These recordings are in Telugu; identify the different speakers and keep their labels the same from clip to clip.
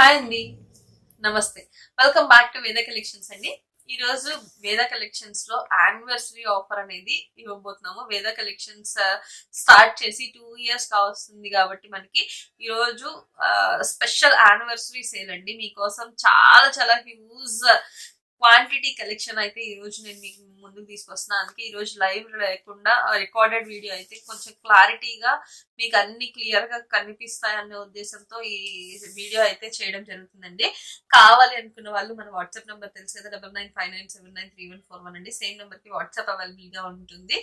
Speaker 1: హాయ్ అండి. నమస్తే. Welcome back to Veda Collections అండి. ఈ రోజు వేద కలెక్షన్స్లో యానివర్సరీ ఆఫర్ అనేది ఇవ్వబోతున్నాము. వేద కలెక్షన్స్ స్టార్ట్ చేసి టూ ఇయర్స్ కావస్తుంది కాబట్టి మనకి ఈ రోజు స్పెషల్ యానివర్సరీ సేల్ అండి. మీకోసం చాలా చాలా హ్యూజ్ క్వాంటిటీ కలెక్షన్ అయితే ఈ రోజు నేను మీకు ముందుకు తీసుకొస్తున్నాను అందుకే ఈ రోజు లైవ్ లేకుండా రికార్డెడ్ వీడియో అయితే కొంచెం క్లారిటీగా మీకు అన్ని క్లియర్గా కనిపిస్తాయనే ఉద్దేశంతో ఈ వీడియో అయితే చేయడం జరుగుతుందండి. కావాలి అనుకున్న వాళ్ళు మన వాట్సాప్ నెంబర్ తెలుసు కదా double nine five nine seven nine three one four one అండి. సేమ్ నెంబర్కి వాట్సాప్ అవైలబుల్గా ఉంటుంది.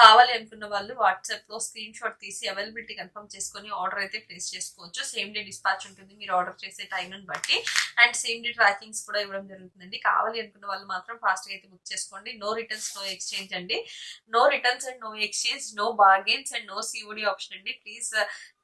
Speaker 1: కావాలి అనుకున్న వాళ్ళు వాట్సాప్లో స్క్రీన్ షాట్ తీసి అవైలబిలిటీ కన్ఫర్మ్ చేసుకొని ఆర్డర్ అయితే ప్లేస్ చేసుకోవచ్చు. సేమ్ డే డిస్పాచ్ ఉంటుంది. మీరు ఆర్డర్ చేసే టైం బట్టి. అండ్ సేమ్ డే ట్రాకింగ్స్ కూడా ఇవ్వడం జరుగుతుందండి. కావాలి అనుకున్న వాళ్ళు మాత్రం ఫాస్ట్గా అయితే బుక్ చేసుకోండి. నో రిటర్న్స్ నో ఎక్స్చేంజ్ అండి. No returns and no exchange no bargains and no COD option అండి. ప్లీజ్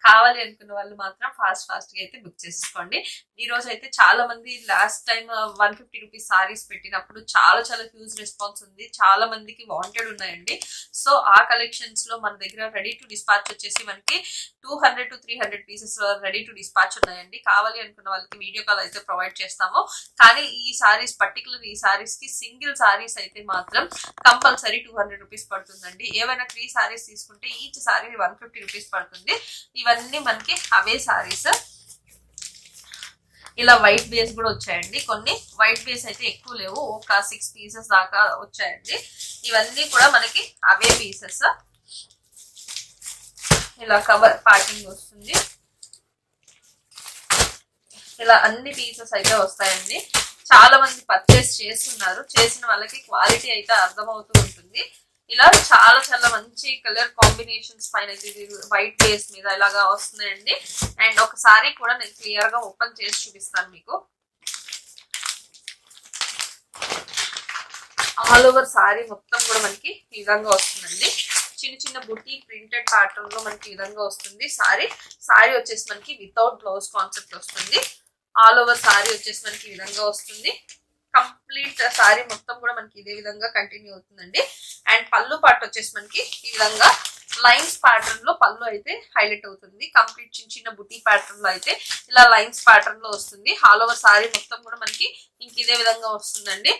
Speaker 1: కావాలి అనుకున్న వాళ్ళు మాత్రం ఫాస్ట్ ఫాస్ట్గా అయితే బుక్ చేసుకోండి ఈ రోజు అయితే చాలా మంది last time one fifty rupees saris పెట్టినప్పుడు చాలా చాలా హ్యూజ్ రెస్పాన్స్ ఉంది. చాలా మందికి వాంటెడ్ ఉన్నాయండి. సో ఆ కలెక్షన్స్లో మన దగ్గర రెడీ టు డిస్పాచ్ వచ్చేసి మనకి two hundred to three hundred pieces ready to dispatch ఉన్నాయండి. కావాలి అనుకున్న వాళ్ళకి వీడియో కాల్ అయితే ప్రొవైడ్ చేస్తాము. కానీ ఈ సారీస్ పర్టికులర్ ఈ సారీస్కి సింగిల్ సారీస్ అయితే మాత్రం కంపల్సరీ టూ హండ్రెడ్ రూపీస్ పడుతుందండి. ఏవైనా త్రీ సారీస్ తీసుకుంటే each sari one fifty rupees పడుతుంది. ఇవన్నీ ఇవన్నీ మనకి అవే సారీస్ ఇలా వైట్ బేస్ కూడా వచ్చాయండి. కొన్ని వైట్ బేస్ అయితే ఎక్కువ లేవు. ఒక సిక్స్ పీసెస్ దాకా వచ్చాయండి. ఇవన్నీ కూడా మనకి అవే పీసెస్ ఇలా కవర్ ప్యాకింగ్ వస్తుంది. ఇలా అన్ని పీసెస్ అయితే వస్తాయండి. చాలా మంది పర్చేస్ చేస్తున్నారు. చేసిన వాళ్ళకి క్వాలిటీ అయితే అర్థమవుతూ ఉంటుంది. ఇలా చాలా చాలా మంచి కలర్ కాంబినేషన్స్ పైన అయితే వైట్ బేస్ మీద ఇలాగా వస్తున్నాయండి. అండ్ ఒకసారి కూడా నేను క్లియర్గా ఓపెన్ చేసి చూపిస్తాను మీకు. ఆల్ ఓవర్ సారీ మొత్తం కూడా మనకి ఈ విధంగా వస్తుందండి. చిన్న చిన్న బుట్టి ప్రింటెడ్ ప్యాటర్న్లో మనకి విధంగా వస్తుంది సారీ. సారీ వచ్చేసి మనకి వితౌట్ బ్లౌజ్ కాన్సెప్ట్ వస్తుంది. ఆల్ ఓవర్ సారీ వచ్చేసి మనకి విధంగా వస్తుంది. కంప్లీట్ సారీ మొత్తం కూడా మనకి ఇదే విధంగా కంటిన్యూ అవుతుందండి. అండ్ పళ్ళు పార్ట్ వచ్చేసి మనకి ఈ విధంగా లైన్స్ ప్యాటర్న్లో పళ్ళు అయితే హైలైట్ అవుతుంది. కంప్లీట్ చిన్న చిన్న బుటీ ప్యాటర్న్లో అయితే ఇలా లైన్స్ ప్యాటర్న్లో వస్తుంది. ఆల్ ఓవర్ సారీ మొత్తం కూడా మనకి ఇంక ఇదే విధంగా వస్తుందండి.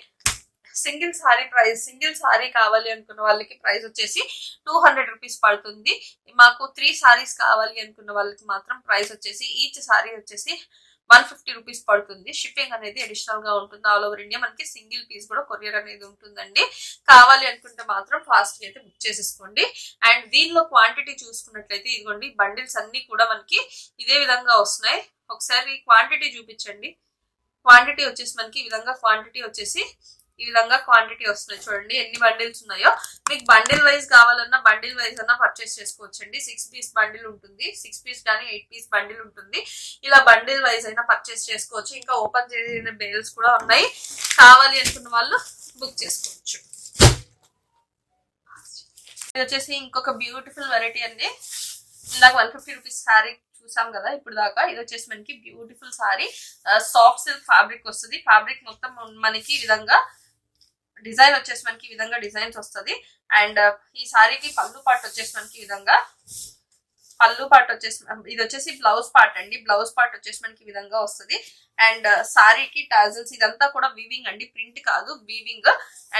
Speaker 1: Single sari price single sari కావాలి అనుకున్న వాళ్ళకి ప్రైస్ వచ్చేసి టూ హండ్రెడ్ రూపీస్ పడుతుంది. మాకు త్రీ సారీస్ కావాలి అనుకున్న వాళ్ళకి మాత్రం ప్రైస్ వచ్చేసి ఈచ్ సారీ వచ్చేసి వన్ ఫిఫ్టీ రూపీస్ పడుతుంది. షిప్పింగ్ అనేది అడిషనల్గా ఉంటుంది. ఆల్ ఓవర్ ఇండియా మనకి సింగిల్ పీస్ కూడా కొరియర్ అనేది ఉంటుందండి. కావాలి అనుకుంటే మాత్రం ఫాస్ట్గా అయితే బుక్ చేసేసుకోండి. అండ్ దీనిలో క్వాంటిటీ చూసుకున్నట్లయితే ఇదిగోండి బండిల్స్ అన్ని కూడా మనకి ఇదే విధంగా వస్తున్నాయి. ఒకసారి క్వాంటిటీ చూపించండి. క్వాంటిటీ వచ్చేసి మనకి ఈ విధంగా క్వాంటిటీ వచ్చేసి ఈ విధంగా క్వాంటిటీ వస్తున్నాయి. చూడండి ఎన్ని బండిల్స్ ఉన్నాయో. మీకు బండిల్ వైజ్ కావాలన్నా బండిల్ వైజ్ అన్నా పర్చేస్ చేసుకోవచ్చండి. సిక్స్ పీస్ బండిల్ ఉంటుంది. సిక్స్ పీస్ కానీ ఎయిట్ పీస్ బండిల్ ఉంటుంది. ఇలా బండిల్ వైజ్ అయినా పర్చేస్ చేసుకోవచ్చు. ఇంకా ఓపెన్ చేసిన బేల్స్ కూడా ఉన్నాయి. కావాలి అనుకున్న వాళ్ళు బుక్ చేసుకోవచ్చు. ఇది వచ్చేసి ఇంకొక బ్యూటిఫుల్ వెరైటీ అండి. ఇందాక వన్ ఫిఫ్టీ రూపీస్ శారీ చూసాం కదా ఇప్పుడు దాకా. ఇది వచ్చేసి మనకి beautiful sari soft silk fabric వస్తుంది. ఫ్యాబ్రిక్ మొత్తం మనకి ఈ విధంగా డిజైన్ వచ్చేసి మనకి ఈ విధంగా డిజైన్స్ వస్తుంది. అండ్ ఈ సారీకి పళ్ళు పార్ట్ వచ్చేసి మనకి ఈ విధంగా పళ్ళు పార్ట్ వచ్చేసి ఇది వచ్చేసి బ్లౌజ్ పార్ట్ అండి. బ్లౌజ్ పార్ట్ వచ్చేసి మనకి ఈ విధంగా వస్తుంది. అండ్ సారీకి టాజిల్స్ ఇదంతా కూడా వీవింగ్ అండి. ప్రింట్ కాదు వీవింగ్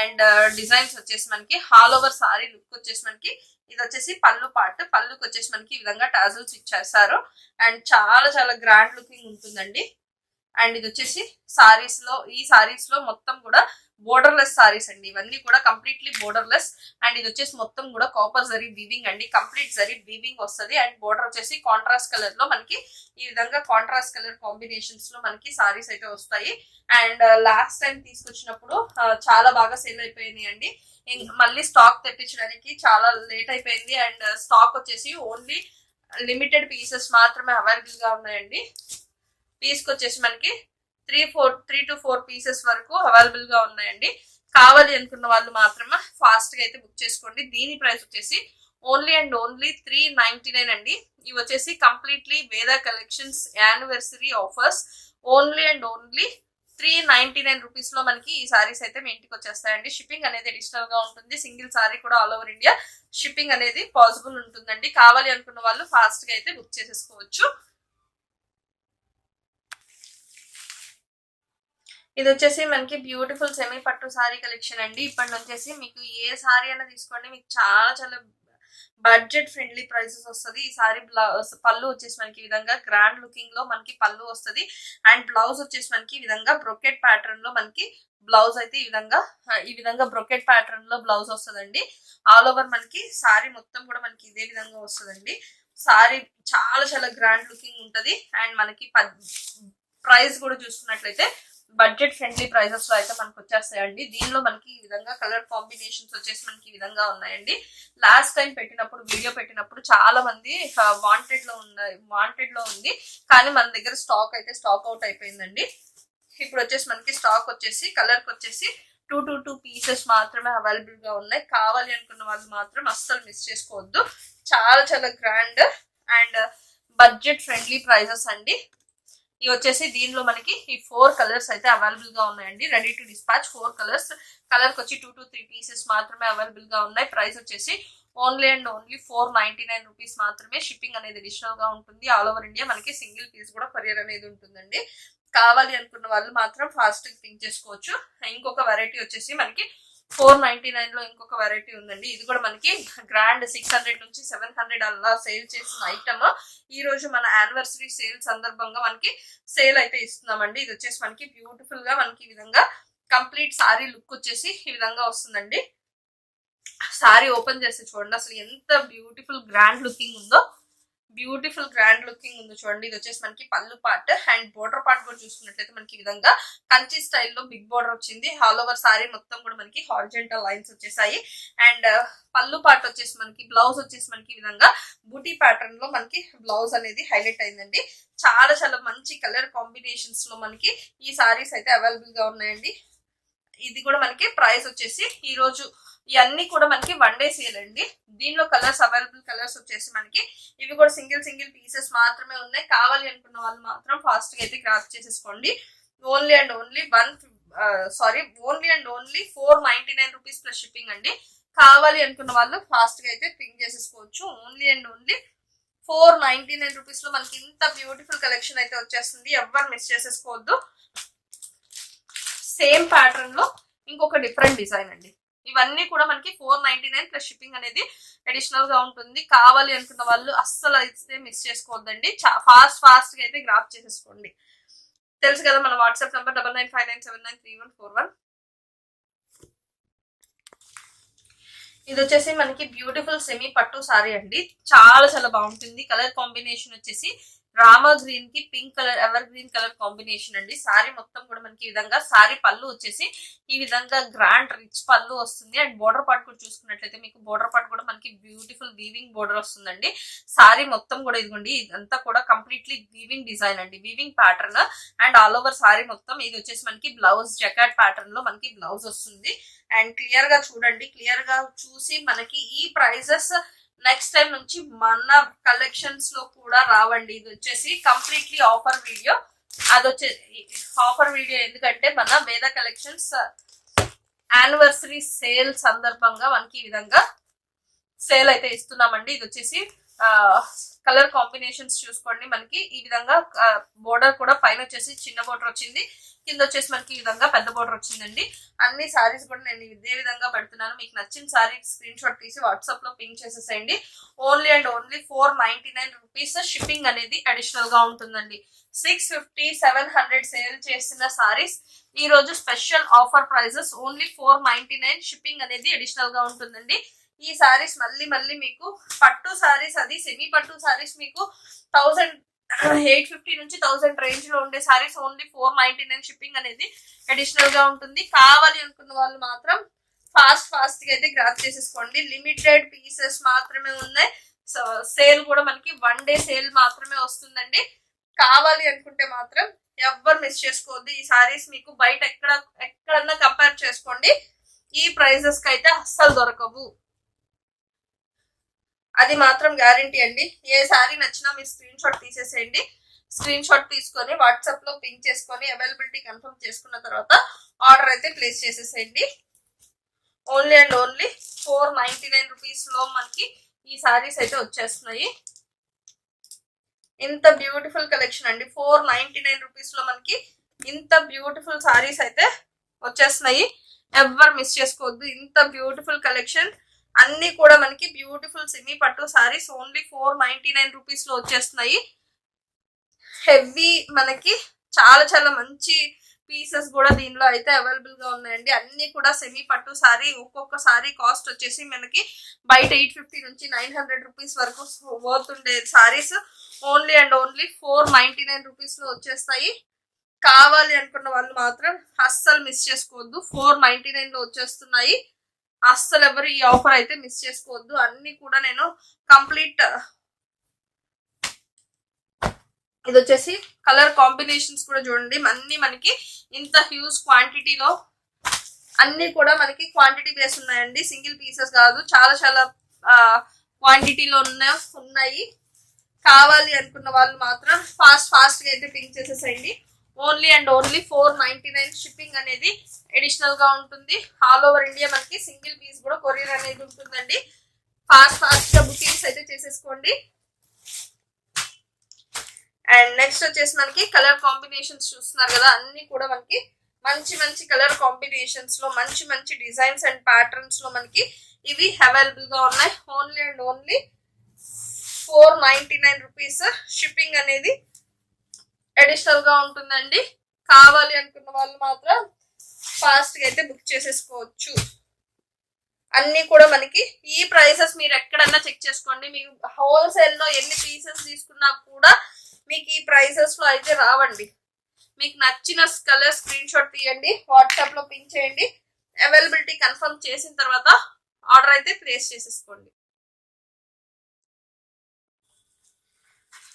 Speaker 1: అండ్ డిజైన్స్ వచ్చేసి మనకి ఆల్ ఓవర్ సారీ లుక్ వచ్చేసి మనకి ఇది వచ్చేసి పళ్ళు పార్ట్ పళ్ళుకి వచ్చేసి మనకి ఈ విధంగా టాజిల్స్ ఇచ్చేస్తారు అండ్ చాలా చాలా గ్రాండ్ లుకింగ్ ఉంటుందండి. అండ్ ఇది వచ్చేసి సారీస్లో ఈ సారీస్లో మొత్తం కూడా బోర్డర్లెస్ సారీస్ అండి. ఇవన్నీ కూడా కంప్లీట్లీ బోర్డర్లెస్ అండ్ ఇది వచ్చేసి మొత్తం కూడా కాపర్ జరీ వీవింగ్ అండి. కంప్లీట్ జరీ వీవింగ్ వస్తుంది. అండ్ బోర్డర్ వచ్చేసి కాంట్రాస్ట్ కలర్లో మనకి ఈ విధంగా కాంట్రాస్ట్ కలర్ కాంబినేషన్స్లో మనకి సారీస్ అయితే వస్తాయి. అండ్ లాస్ట్ టైం తీసుకొచ్చినప్పుడు uh, చాలా బాగా సేల్ అయిపోయినాయి అండి. మళ్ళీ స్టాక్ తెప్పించడానికి చాలా లేట్ అయిపోయింది. అండ్ స్టాక్ uh, వచ్చేసి ఓన్లీ లిమిటెడ్ పీసెస్ మాత్రమే అవైలబుల్గా ఉన్నాయండి. పీస్కి వచ్చేసి మనకి three four three to four pieces వరకు అవైలబుల్గా ఉన్నాయండి. కావాలి అనుకున్న వాళ్ళు మాత్రమే ఫాస్ట్గా అయితే బుక్ చేసుకోండి. దీని ప్రైస్ వచ్చేసి only and only three ninety nine అండి. ఇవి వచ్చేసి completely Veda Collections anniversary offers only and only three ninety nine రూపీస్లో మనకి ఈ సారీస్ అయితే మీ ఇంటికి వచ్చేస్తాయండి. షిప్పింగ్ అనేది అడిషనల్గా ఉంటుంది. సింగిల్ సారీ కూడా ఆల్ ఓవర్ ఇండియా షిప్పింగ్ అనేది పాసిబుల్ ఉంటుందండి. కావాలి అనుకున్న వాళ్ళు ఫాస్ట్గా అయితే బుక్ చేసేసుకోవచ్చు. ఇది వచ్చేసి మనకి beautiful semi pattu sari collection అండి. ఇప్పటి వచ్చేసి మీకు ఏ సారీ అయినా తీసుకోండి. మీకు చాలా చాలా బడ్జెట్ ఫ్రెండ్లీ ప్రైసెస్ వస్తుంది. ఈ సారీ బ్లౌజ్ పళ్ళు వచ్చేసి మనకి ఈ విధంగా గ్రాండ్ లుకింగ్లో మనకి పళ్ళు వస్తుంది. అండ్ బ్లౌజ్ వచ్చేసి మనకి ఈ విధంగా బ్రొకెట్ ప్యాటర్న్లో మనకి బ్లౌజ్ అయితే ఈ విధంగా ఈ విధంగా బ్రొకెట్ ప్యాటర్న్లో బ్లౌజ్ వస్తుందండి. ఆల్ ఓవర్ మనకి సారీ మొత్తం కూడా మనకి ఇదే విధంగా వస్తుందండి. సారీ చాలా చాలా గ్రాండ్ లుకింగ్ ఉంటది. అండ్ మనకి ప్రైస్ కూడా చూసుకున్నట్లయితే బడ్జెట్ ఫ్రెండ్లీ ప్రైజెస్లో అయితే మనకు వచ్చేస్తాయండి. దీనిలో మనకి ఈ విధంగా కలర్ కాంబినేషన్స్ వచ్చేసి మనకి ఈ విధంగా ఉన్నాయండి. లాస్ట్ టైం పెట్టినప్పుడు వీడియో పెట్టినప్పుడు చాలా మంది వాంటెడ్లో ఉన్నాయి వాంటెడ్లో ఉంది. కానీ మన దగ్గర స్టాక్ అయితే స్టాక్ అవుట్ అయిపోయిందండి. ఇప్పుడు వచ్చేసి మనకి స్టాక్ వచ్చేసి కలర్కి వచ్చేసి టూ టూ టూ పీసెస్ మాత్రమే అవైలబుల్గా ఉన్నాయి. కావాలి అనుకున్న వాళ్ళు మాత్రం అస్సలు మిస్ చేసుకోవద్దు. చాలా చాలా grand and budget friendly prices అండి. ఇవి వచ్చేసి దీనిలో మనకి ఈ ఫోర్ కలర్స్ అయితే అవైలబుల్గా ఉన్నాయండి. Ready to dispatch four colours colour వచ్చి టూ టు త్రీ పీసెస్ మాత్రమే అవైలబుల్గా ఉన్నాయి. ప్రైస్ వచ్చేసి only and only four ninety nine rupees మాత్రమే. షిప్పింగ్ అనేది అడిషనల్గా ఉంటుంది. ఆల్ ఓవర్ ఇండియా మనకి సింగిల్ పీస్ కూడా కొరియర్ అనేది ఉంటుందండి. కావాలి అనుకున్న వాళ్ళు మాత్రం ఫాస్ట్ థింక్ చేసుకోవచ్చు. ఇంకొక వెరైటీ వచ్చేసి మనకి ఫోర్ నైన్టీ నైన్లో ఇంకొక వెరైటీ ఉందండి. ఇది కూడా మనకి గ్రాండ్ సిక్స్ హండ్రెడ్ నుంచి సెవెన్ హండ్రెడ్ అలా సేల్ చేసిన ఐటమ్. ఈ రోజు మన యానివర్సరీ సేల్ సందర్భంగా మనకి సేల్ అయితే ఇస్తున్నామండి. ఇది వచ్చేసి మనకి బ్యూటిఫుల్గా మనకి ఈ విధంగా కంప్లీట్ సారీ లుక్ వచ్చేసి ఈ విధంగా వస్తుందండి. సారీ ఓపెన్ చేస్తే చూడండి అసలు ఎంత బ్యూటిఫుల్ గ్రాండ్ లుకింగ్ ఉందో. బ్యూటిఫుల్ గ్రాండ్ లుకింగ్ ఉంది చూడండి. ఇది వచ్చేసి మనకి పళ్ళు పార్ట్ అండ్ బోర్డర్ పార్ట్ కూడా చూసుకున్నట్లయితే మనకి ఈ విధంగా కంచి స్టైల్లో బిగ్ బోర్డర్ వచ్చింది. ఆల్ ఓవర్ సారీ మొత్తం కూడా మనకి హార్జెంటల్ లైన్స్ వచ్చేసాయి. అండ్ uh, పళ్ళు పార్ట్ వచ్చేసి మనకి బ్లౌజ్ వచ్చేసి మనకి ఈ విధంగా బూటీ ప్యాటర్న్లో మనకి బ్లౌజ్ అనేది హైలైట్ అయిందండి. చాలా చాలా మంచి కలర్ కాంబినేషన్స్లో మనకి ఈ సారీస్ అయితే అవైలబుల్గా ఉన్నాయండి. ఇది కూడా మనకి ప్రైస్ వచ్చేసి ఈ రోజు ఇవన్నీ కూడా మనకి వన్ డే సేల్ అండి. దీనిలో కలర్స్ అవైలబుల్ కలర్స్ వచ్చేసి మనకి ఇవి కూడా సింగిల్ సింగిల్ పీసెస్ మాత్రమే ఉన్నాయి. కావాలి అనుకున్న వాళ్ళు మాత్రం ఫాస్ట్గా అయితే క్రాఫ్ట్ చేసేసుకోండి. Only and only one sari only and only four ninety nine rupees plus shipping అండి. కావాలి అనుకున్న వాళ్ళు ఫాస్ట్గా అయితే పింక్ చేసేసుకోవచ్చు. Only and only four ninety nine రూపీస్లో మనకి ఇంత బ్యూటిఫుల్ కలెక్షన్ అయితే వచ్చేస్తుంది. ఎవ్వరు మిస్ చేసేసుకోవద్దు. సేమ్ ప్యాటర్న్లో ఇంకొక డిఫరెంట్ డిజైన్ అండి. ఇవన్నీ కూడా మనకి four ninety nine plus shipping అనేది అడిషనల్గా ఉంటుంది. కావాలి అనుకున్న వాళ్ళు అస్సలు అయితే మిస్ చేసుకోవద్దండి. ఫాస్ట్ ఫాస్ట్గా అయితే గ్రాప్ చేసేసుకోండి. తెలుసు కదా మన WhatsApp number double nine five nine seven nine three one four one ఇది వచ్చేసి మనకి బ్యూటిఫుల్ సెమీ పట్టు సారీ అండి. చాలా చాలా బాగుంటుంది. కలర్ కాంబినేషన్ వచ్చేసి రామా గ్రీన్కి pink colour evergreen colour combination అండి. సారీ మొత్తం కూడా మనకి ఈ విధంగా సారీ పళ్ళు వచ్చేసి ఈ విధంగా గ్రాండ్ రిచ్ పళ్ళు వస్తుంది. అండ్ బోర్డర్ పార్ట్ కూడా చూసుకున్నట్లయితే మీకు బోర్డర్ పార్ట్ కూడా మనకి బ్యూటిఫుల్ వీవింగ్ బోర్డర్ వస్తుందండి. సారీ మొత్తం కూడా ఇదిగోండి ఇదంతా కూడా కంప్లీట్లీ వీవింగ్ డిజైన్ అండి. Weaving pattern and all over sari మొత్తం ఇది వచ్చేసి మనకి బ్లౌజ్ జకాట్ ప్యాటర్న్లో మనకి బ్లౌజ్ వస్తుంది. అండ్ క్లియర్గా చూడండి క్లియర్గా చూసి మనకి ఈ ప్రైజెస్ నెక్స్ట్ టైం నుంచి మన కలెక్షన్స్లో కూడా రావండి. ఇది వచ్చేసి కంప్లీట్లీ ఆఫర్ వీడియో అది వచ్చే ఆఫర్ వీడియో ఎందుకంటే మన వేద కలెక్షన్స్ యానివర్సరీ సేల్ సందర్భంగా మనకి ఈ విధంగా సేల్ అయితే ఇస్తున్నామండి. ఇది వచ్చేసి కలర్ కాంబినేషన్స్ చూసుకోండి. మనకి ఈ విధంగా బోర్డర్ కూడా పైన వచ్చేసి చిన్న బోర్డర్ వచ్చింది. కింద వచ్చేసి మనకి ఈ విధంగా పెద్ద బోర్డర్ వచ్చిందండి. అన్ని సారీస్ కూడా నేను ఇదే విధంగా పెడుతున్నాను. మీకు నచ్చిన సారీ స్క్రీన్ షాట్ తీసి వాట్సాప్లో పింక్ చేసేసేయండి. Only and only four ninety nine rupees shipping అనేది అడిషనల్గా ఉంటుందండి. Six fifty seven hundred sale చేసిన సారీస్. ఈ రోజు special offer prices only four ninety nine shipping అనేది అడిషనల్గా ఉంటుందండి. ఈ సారీస్ మళ్ళీ మళ్ళీ మీకు పట్టు సారీస్ అది సెమీ పట్టు సారీస్ మీకు థౌసండ్ ఎయిట్ ఫిఫ్టీ నుంచి థౌసండ్ రేంజ్లో ఉండే saris only four ninety nine shipping అనేది అడిషనల్గా ఉంటుంది. కావాలి అనుకున్న వాళ్ళు మాత్రం ఫాస్ట్ ఫాస్ట్గా అయితే గ్రాప్ చేసేసుకోండి. లిమిటెడ్ పీసెస్ మాత్రమే ఉన్నాయి. సేల్ కూడా మనకి వన్ డే సేల్ మాత్రమే వస్తుందండి. కావాలి అనుకుంటే మాత్రం ఎవ్వరు మిస్ చేసుకోవద్దు. ఈ సారీస్ మీకు బయట ఎక్కడ ఎక్కడన్నా కంపేర్ చేసుకోండి. ఈ ప్రైజెస్కి అయితే అస్సలు దొరకవు. అది మాత్రం గ్యారంటీ అండి. ఏ శారీ నచ్చినా మీరు స్క్రీన్ షాట్ తీసేసేయండి. స్క్రీన్ షాట్ తీసుకొని వాట్సాప్లో పింక్ చేసుకొని అవైలబిలిటీ కన్ఫర్మ్ చేసుకున్న తర్వాత ఆర్డర్ అయితే ప్లేస్ చేసేసేయండి. Only and only four ninety nine రూపీస్లో మనకి ఈ సారీస్ అయితే వచ్చేస్తున్నాయి. ఇంత బ్యూటిఫుల్ కలెక్షన్ అండి. ఫోర్ నైన్టీ నైన్ రూపీస్లో మనకి ఇంత బ్యూటిఫుల్ సారీస్ అయితే వచ్చేస్తున్నాయి. ఎవ్వరు మిస్ చేసుకోవద్దు. ఇంత బ్యూటిఫుల్ కలెక్షన్. అన్ని కూడా మనకి beautiful semi pattu saris only four ninety nine రూపీస్లో వచ్చేస్తున్నాయి. హెవీ మనకి చాలా చాలా మంచి పీసెస్ కూడా దీనిలో అయితే అవైలబుల్గా ఉన్నాయండి. అన్ని కూడా సెమీ పట్టు సారీ ఒక్కొక్క సారీ కాస్ట్ వచ్చేసి మనకి బయట ఎయిట్ ఫిఫ్టీ నుంచి నైన్ హండ్రెడ్ రూపీస్ వరకు వర్త్ ఉండే saris only and only four ninety nine రూపీస్లో వచ్చేస్తాయి. కావాలి అనుకున్న వాళ్ళు మాత్రం అస్సలు మిస్ చేసుకోవద్దు. ఫోర్ నైన్టీ నైన్లో వచ్చేస్తున్నాయి. అస్సలు ఎవరు ఈ ఆఫర్ అయితే మిస్ చేసుకోవద్దు. అన్ని కూడా నేను కంప్లీట్ ఇది వచ్చేసి కలర్ కాంబినేషన్స్ కూడా చూడండి. అన్ని మనకి ఇంత హ్యూజ్ క్వాంటిటీలో అన్ని కూడా మనకి క్వాంటిటీ బేస్ ఉన్నాయండి. సింగిల్ పీసెస్ కాదు చాలా చాలా క్వాంటిటీలో ఉన్న ఉన్నాయి. కావాలి అనుకున్న వాళ్ళు మాత్రం ఫాస్ట్ ఫాస్ట్గా అయితే పింక్ చేసేసేయండి. Only and only four ninety nine shipping అనేది అడిషనల్గా ఉంటుంది. ఆల్ ఓవర్ ఇండియా మనకి సింగిల్ పీస్ కూడా కొరియర్ అనేది ఉంటుందండి. ఫాస్ట్ ఫాస్ట్గా బుకింగ్స్ అయితే చేసేసుకోండి. అండ్ నెక్స్ట్ వచ్చేసి మనకి కలర్ కాంబినేషన్స్ చూస్తున్నారు కదా అన్ని కూడా మనకి మంచి మంచి కలర్ కాంబినేషన్స్లో మంచి మంచి డిజైన్స్ అండ్ ప్యాటర్న్స్లో మనకి ఇవి అవైలబుల్గా ఉన్నాయి. Only and only four ninety nine rupees shipping అనేది అడిషనల్గా ఉంటుందండి. కావాలి అనుకున్న వాళ్ళు మాత్రం ఫాస్ట్గా అయితే బుక్ చేసేసుకోవచ్చు. అన్ని కూడా మనకి ఈ ప్రైసెస్ మీరు ఎక్కడన్నా చెక్ చేసుకోండి. మీకు హోల్సేల్లో ఎన్ని పీసెస్ తీసుకున్నా కూడా మీకు ఈ ప్రైసెస్లో అయితే రావండి. మీకు నచ్చిన కలర్ స్క్రీన్ షాట్ తీయండి వాట్సాప్లో పిన్ చేయండి. అవైలబిలిటీ కన్ఫర్మ్ చేసిన తర్వాత ఆర్డర్ అయితే ప్లేస్ చేసేసుకోండి.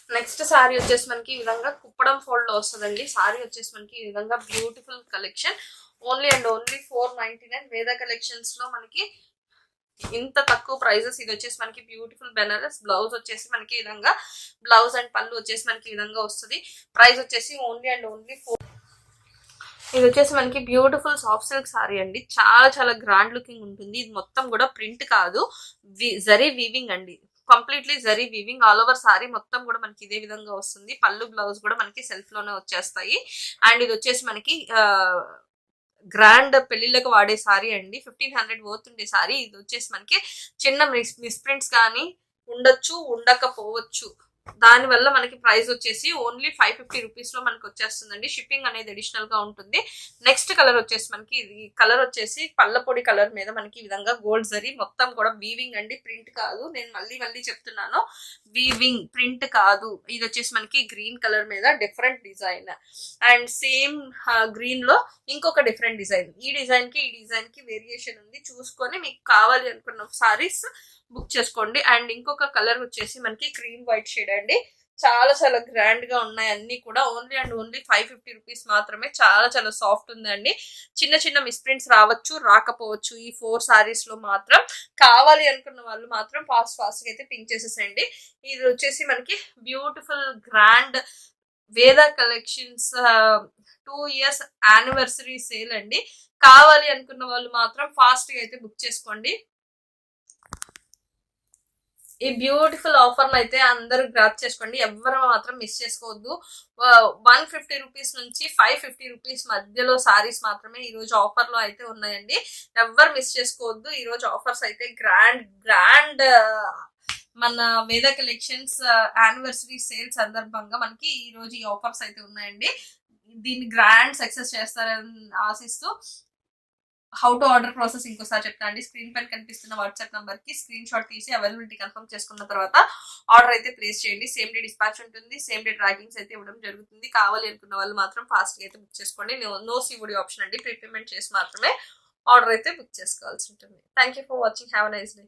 Speaker 1: నెక్స్ట్ శారీ వచ్చేసి మనకి ఈ విధంగా కుప్పడం ఫోల్డ్లో వస్తుందండి. శారీ వచ్చేసి మనకి ఈ విధంగా beautiful collection only and only four ninety nine Veda కలెక్షన్స్లో మనకి ఇంత తక్కువ ప్రైజెస్ ఇది వచ్చేసి మనకి బ్యూటిఫుల్ బెనారస్ బ్లౌజ్ వచ్చేసి మనకి ఈ విధంగా బ్లౌజ్ అండ్ పళ్ళు వచ్చేసి మనకి ఈ విధంగా వస్తుంది. ప్రైస్ వచ్చేసి ఓన్లీ అండ్ ఓన్లీ ఫోర్ ఇది వచ్చేసి మనకి బ్యూటిఫుల్ సాఫ్ట్ సిల్క్ సారీ అండి. చాలా చాలా గ్రాండ్ లుకింగ్ ఉంటుంది. ఇది మొత్తం కూడా ప్రింట్ కాదు. జరీ వీవింగ్ అండి. Completely zari weaving all over sari మొత్తం కూడా మనకి ఇదే విధంగా వస్తుంది. పళ్ళు బ్లౌజ్ కూడా మనకి సెల్ఫ్లోనే వచ్చేస్తాయి. అండ్ ఇది వచ్చేసి మనకి గ్రాండ్ పెళ్ళిళ్ళకు వాడే సారీ అండి. ఫిఫ్టీన్ హండ్రెడ్ పోతుండే సారీ. ఇది వచ్చేసి మనకి చిన్న మిస్ మిస్ప్రింట్స్ కానీ ఉండొచ్చు ఉండకపోవచ్చు. దాని వల్ల మనకి ప్రైస్ వచ్చేసి ఓన్లీ ఫైవ్ ఫిఫ్టీ రూపీస్లో మనకి వచ్చేస్తుందండి. షిప్పింగ్ అనేది అడిషనల్గా ఉంటుంది. నెక్స్ట్ కలర్ వచ్చేసి మనకి ఇది కలర్ వచ్చేసి పళ్ళపొడి కలర్ మీద మనకి ఈ విధంగా గోల్డ్ జరీ మొత్తం కూడా వీవింగ్ అండి. ప్రింట్ కాదు. నేను మళ్ళీ మళ్ళీ చెప్తున్నాను. వీవింగ్ ప్రింట్ కాదు. ఇది వచ్చేసి మనకి గ్రీన్ కలర్ మీద డిఫరెంట్ డిజైన్. అండ్ సేమ్ గ్రీన్లో ఇంకొక డిఫరెంట్ డిజైన్. ఈ డిజైన్కి ఈ డిజైన్కి వేరియేషన్ ఉంది. చూసుకొని మీకు కావాలి అనుకున్న సారీస్ బుక్ చేసుకోండి. అండ్ ఇంకొక కలర్ వచ్చేసి మనకి క్రీమ్ వైట్ షేడ్ అండి. చాలా చాలా గ్రాండ్గా ఉన్నాయి అన్ని కూడా. Only and only five fifty rupees మాత్రమే. చాలా చాలా సాఫ్ట్ ఉందండి. చిన్న చిన్న మిస్ప్రింట్స్ రావచ్చు రాకపోవచ్చు. ఈ ఫోర్ సారీస్లో మాత్రం. కావాలి అనుకున్న వాళ్ళు మాత్రం ఫాస్ట్ ఫాస్ట్గా అయితే పింక్ చేసేసండి. ఇది వచ్చేసి మనకి beautiful grand Veda collections two years anniversary sale అండి. కావాలి అనుకున్న వాళ్ళు మాత్రం ఫాస్ట్గా అయితే బుక్ చేసుకోండి. ఈ బ్యూటిఫుల్ ఆఫర్ అయితే అందరూ గ్రాప్ చేసుకోండి. ఎవరు మాత్రం మిస్ చేసుకోవద్దు. వన్ ఫిఫ్టీ రూపీస్ నుంచి ఫైవ్ ఫిఫ్టీ రూపీస్ మధ్యలో సారీస్ మాత్రమే ఈ రోజు ఆఫర్లో అయితే ఉన్నాయండి. ఎవరు మిస్ చేసుకోవద్దు. ఈ రోజు ఆఫర్స్ అయితే గ్రాండ్ గ్రాండ్ మన వేద కలెక్షన్స్ యానివర్సరీ సేల్ సందర్భంగా మనకి ఈ రోజు ఈ ఆఫర్స్ అయితే ఉన్నాయండి. దీన్ని గ్రాండ్ సక్సెస్ చేస్తారని ఆశిస్తూ హౌ టు ఆర్డర్ ప్రాసెస్ ఇంకోసారి చెప్తా అండి. స్క్రీన్ పైన కనిపిస్తున్న వాట్సాప్ నంబర్కి స్క్రీన్ షాట్ తీసి అవైలబిలిటీ కన్ఫర్మ్ చేసుకున్న తర్వాత ఆర్డర్ అయితే ప్లేస్ చేయండి. సేమ్ డే డిస్పాచ్ ఉంటుంది. సేమ్ డే ట్రాకింగ్స్ అయితే ఇవ్వడం జరుగుతుంది. కావాలి అనుకున్న వాళ్ళు మాత్రం ఫాస్ట్గా అయితే బుక్ చేసుకోండి. నో సివడి ఆప్షన్ అండి. ప్రీపేమెంట్ చేసి మాత్రమే ఆర్డర్ అయితే బుక్ చేసుకోవాల్సి ఉంటుంది. Thank you for watching. Have nice day.